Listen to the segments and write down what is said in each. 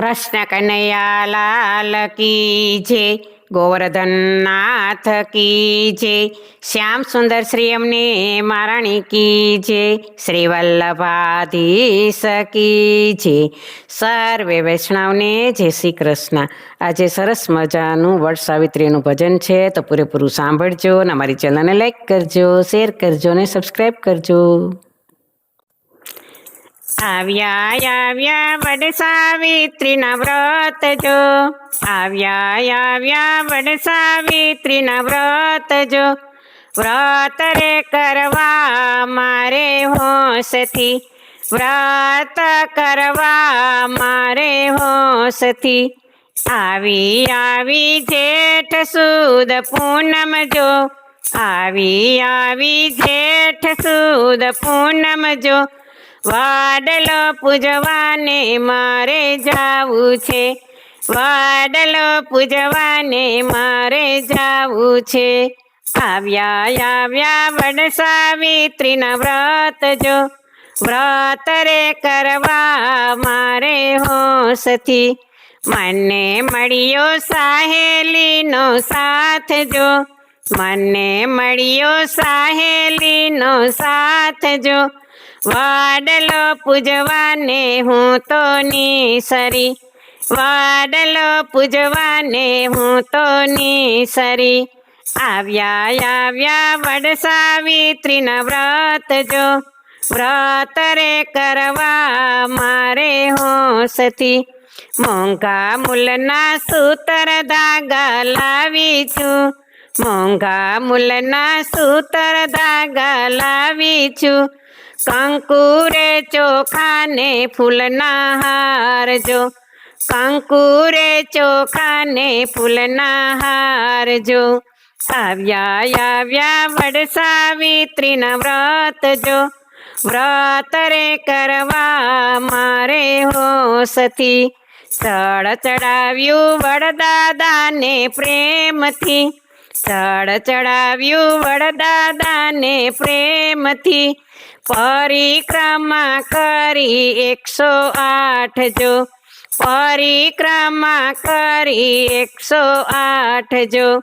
કૃષ્ણ કનૈયા લાલ કી ગોવર્ધન નાથ કી જય, શ્યામ સુંદર શ્રી અમને મહારાણી કી જય, શ્રી વલ્લભાધીશ કી જય. સર્વે વૈષ્ણવને જય શ્રી કૃષ્ણ. આજે સરસ મજાનું વડ સાવિત્રીનું ભજન છે, તો પૂરેપૂરું સાંભળજો અને અમારી ચેનલને લાઈક કરજો શેર કરજો અને સબસ્ક્રાઈબ કરજો. આવ્યા આવ્યા, વડ સાવિત્રીના વ્રત જો. આવ્યા આવ્યા, વડ સાવિત્રીના વ્રત જો. વ્રત રે કરવા મારે હોશથી. વ્રત કરવા મારે હોશથી. આવી આવી જેઠ સુદ પૂનમ જો. આવી આવી જેઠ સુદ પૂનમ જો. વાડલો પૂજવાને મારે જાવું છે. વાડલો પૂજવાને મારે જાવું છે. આવ્યા આવ્યા વડ સાવિત્રીના વ્રત જો. વ્રત રે કરવા મારે હોશથી મને મળ્યો સાહેલીનો સાથ જો. મને મળ્યો સાહેલીનો સાથ જો. વાડલો પૂજવાને હું તો નિસરી. વાડલો પૂજવાને હું તો નિસરી. આવ્યા આવ્યા વડ સાવિત્રીના વ્રત જો. વ્રત રે કરવા મારે હોશથી. મોંઘા મૂલના સૂતર ધાગા લાવી છું. મોંઘા મૂલના સૂતર ધાગા લાવી છું. કંકુરે ચોખાને ફૂલના હારજો કંકુરે ચોખાને ફૂલના હારજો આવ્યા આવ્યા વડ સાવિત્રીના વ્રત જો. વ્રત રે કરવા મારે હોશથી ચડ ચડાવ્યું વડદાદાને પ્રેમથી. ચડ ચડાવ્યું વડદાદાને પ્રેમથી. પરિક્રમા કરી એકસો આઠ જો. પરિક્રમા કરી એકસો આઠ જો.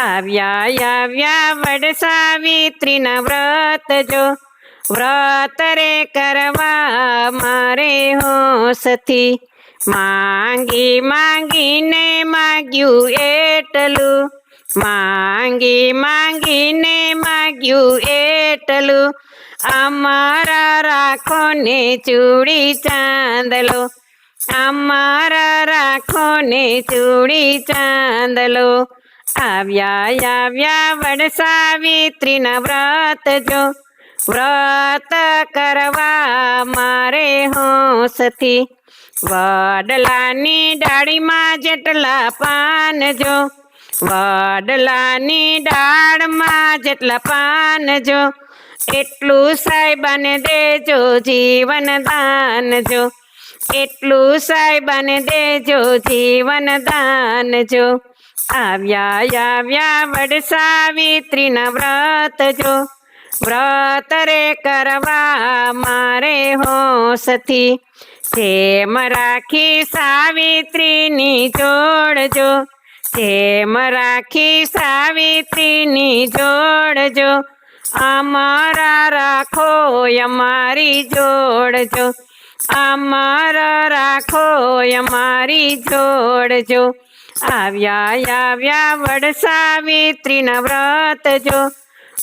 આવ્યા આવ્યા વડ સાવિત્રીના વ્રત જો. વ્રત રે કરવા મારે હોશથી માંગી માંગીને માગ્યું એટલું. માંગી માંગીને માગ્યું એટલું. અમારા રાખો ને ચૂડી ચાંદલો. અમારા રાખો ને ચૂડી ચાંદલો. આવ્યા આવ્યા વડ સાવિત્રીના વ્રત જો. વ્રત કરવા મારે હોશથી. વડલાની ડાળીમાં જેટલા પાન જો. વડલાની ડાળમાં જેટલા પાન જો. એટલું સાહેબાને દેજો, જીવન દાન જો એટલું સાહેબાને દેજો, જીવન દાન જો આવ્યા આવ્યા વડ સાવિત્રીના વ્રત જો વ્રત રે કરવા મારે હોશથી. જેમ રાખી સાવિત્રીની જોડજો. જેમ રાખી સાવિત્રીની જોડજો. અમારા રાખો, અમારી જોડજો અમારા રાખો, અમારી જોડજો આવ્યા આવ્યા વડ સાવિત્રીના વ્રત જો.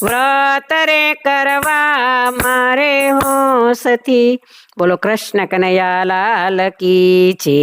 વ્રત રે કરવા મારે હોશથી. બોલો કૃષ્ણ કનૈયા લાલ કી છે